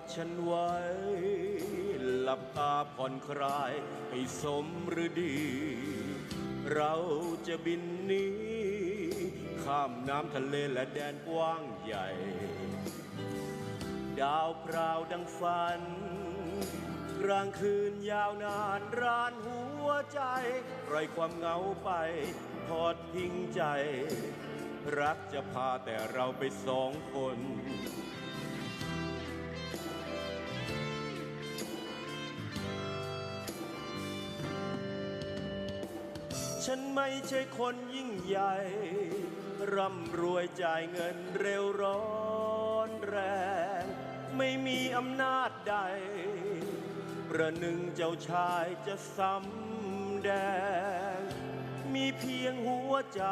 ดฉันไว้ หลับตาผ่อนคลายให้สมฤดี เราจะบินนี้ ข้ามน้ำทะเลและแดนกว้างใหญ่ ดาวพราวดังฝันกลางคืนยาวนานรานหัวใจปล่อยความเหงาไป ทอดทิ้งใจ รักจะพาแต่เราไปสองคน ฉันไม่ใช่คนยิ่งใหญ่ ร่ำรวยจ่ายเงินเร็วร้อนแรง ไม่มีอำนาจใด ประหนึ่งเจ้าชายจะสำแดง มีเพียงหัวใจ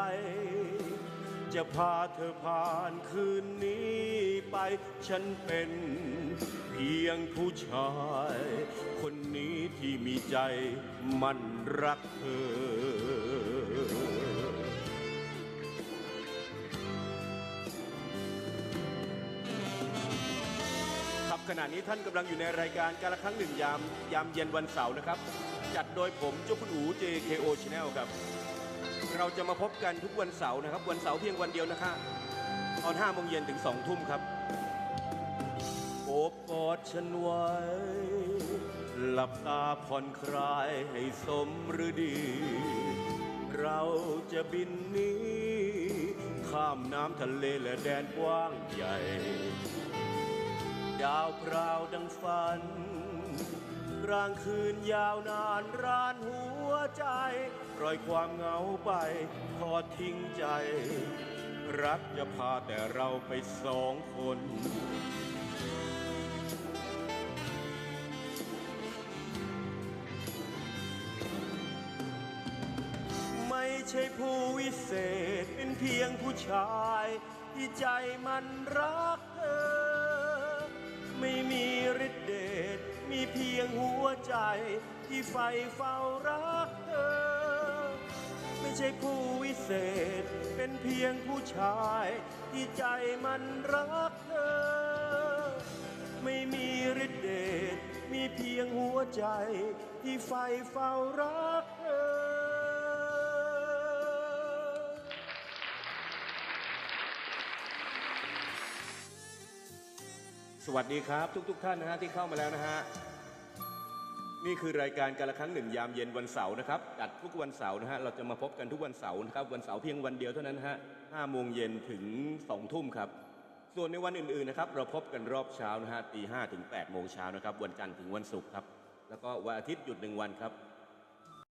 จะพาเธอผ่านคืนนี้ไป ฉันเป็นเพียงผู้ชาย คนนี้ที่มีใจมันรักเธอ ขณะนี้ท่านกำลังอยู่ในรายการการละครั้งหนึ่งยามยามเย็นวันเสาร์นะครับ จัดโดยผมเจ้าคุณอู JKO Channel ครับ เราจะมาพบกันทุกวันเสาร์นะครับ วันเสาร์เพียงวันเดียวนะคะตอน5โมงเย็นถึง2ทุ่มครับ โอบกอดฉันไว้ หลับตาผ่อนคลายให้สมฤดี เราจะบินหนี้ข้ามน้ำทะเลและแดนกว้างใหญ่ ดาวพราวดังฝัน กลางคืนยาวนานรานหัวใจปล่อยความเหงาไปทอดทิ้งใจ รักจะพาแต่เราไปสองคนไม่ใช่ผู้วิเศษเป็นเพียงผู้ชาย ที่ใจมันรักเธอ ไม่มีฤทธิ์เดชมีเพียงหัวใจที่ใฝ่เฝ้ารักเธอ ไม่ใช่ผู้วิเศษ เป็นเพียงผู้ชายที่ใจมันรักเธอ ไม่มีฤทธิ์เดชมีเพียงหัวใจที่ใฝ่เฝ้ารักเธอ สวัสดีครับ ทุกๆทท่านนะฮะที่เข้ามาแล้วนะฮะนี่คือรายการการละครั้งหนึ่งยามเย็นวันเสาร์นะครับจัดทุกวันเสาร์นะฮะเราจะมาพบกันทุกวันเสาร์นะครับวันเสาร์เพียงวันเดียวเท่านั้นฮะห้าโมงเย็นถึงสองทุ่มครับส่วนในวันอื่นๆนะครับเราพบกันรอบเช้านะฮะตีห้าถึงแปดโมงเช้านะครับวันจันทร์ถึงวันศุกร์ครับแล้วก็วันอาทิตย์หยุดหนึ่งวันครับ